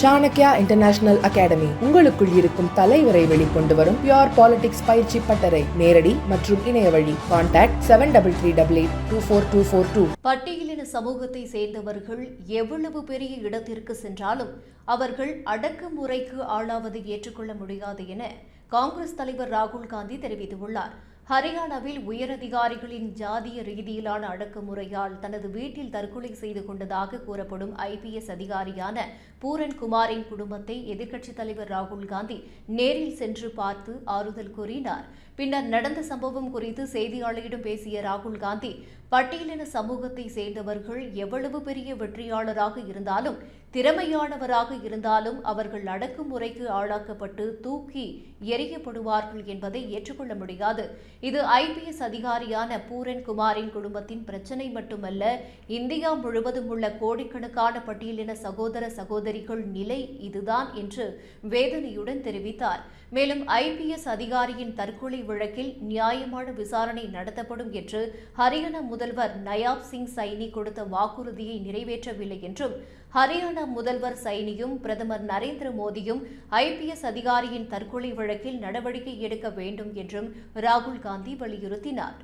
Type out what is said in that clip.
Chanakya international academy உங்களுக்குள் இருக்கும் தலைவரை வெளிக்கொண்டு வரும் பியோர் பாலிடிக்ஸ் பயிற்சி பட்டறை. நேரடி மற்றும் இணைய வழி. Contact seven double three double eight two four two four two பட்டியலின சமூகத்தை சேர்ந்தவர்கள் எவ்வளவு பெரிய இடத்திற்கு சென்றாலும் அவர்கள் அடக்குமுறைக்கு ஆளாவது ஏற்றுக்கொள்ள முடியாது என காங்கிரஸ் தலைவர் ராகுல் காந்தி தெரிவித்துள்ளார். ஹரியானாவில் உயரதிகாரிகளின் ஜாதிய ரீதியிலான அடக்குமுறையால் தனது வீட்டில் தற்கொலை செய்து கொண்டதாக கூறப்படும் ஐபிஎஸ் அதிகாரியான பூரன் குமாரின் குடும்பத்தை எதிர்க்கட்சித் தலைவர் ராகுல் காந்தி நேரில் சென்று பார்த்து ஆறுதல் கூறினார். பின்னர் நடந்த சம்பவம் குறித்து செய்தியாளரிடம் பேசிய ராகுல் காந்தி பட்டியலின சமூகத்தை சேர்ந்தவர்கள் எவ்வளவு பெரிய வெற்றியாளராக இருந்தாலும் திறமையானவராக இருந்தாலும் அவர்கள் அடக்குமுறைக்கு ஆளாக்கப்பட்டு தூக்கி எறியப்படுவார்கள் என்பதை ஏற்றுக்கொள்ள முடியாது. இது ஐபிஎஸ் அதிகாரியான பூரன் குமாரின் குடும்பத்தின் பிரச்சனை மட்டுமல்ல இந்தியா முழுவதும் உள்ள கோடிக்கணக்கான பட்டியலின சகோதர சகோதரிகள் நிலை இதுதான் என்று வேதனையுடன் தெரிவித்தார். மேலும் ஐபிஎஸ் அதிகாரியின் தற்கொலை வழக்கில் நியாயமான விசாரணை நடத்தப்படும் என்று ஹரியானா முதல்வர் நயாப் சிங் சைனி கொடுத்த வாக்குறுதியை நிறைவேற்றவில்லை என்றும் ஹரியானா முதல்வர் சைனியும் பிரதமர் நரேந்திர மோடியும் ஐபிஎஸ் அதிகாரியின் தற்கொலை வழக்கில் நடவடிக்கை எடுக்க வேண்டும் என்றும் ராகுல் காந்தி வலியுறுத்தினார்.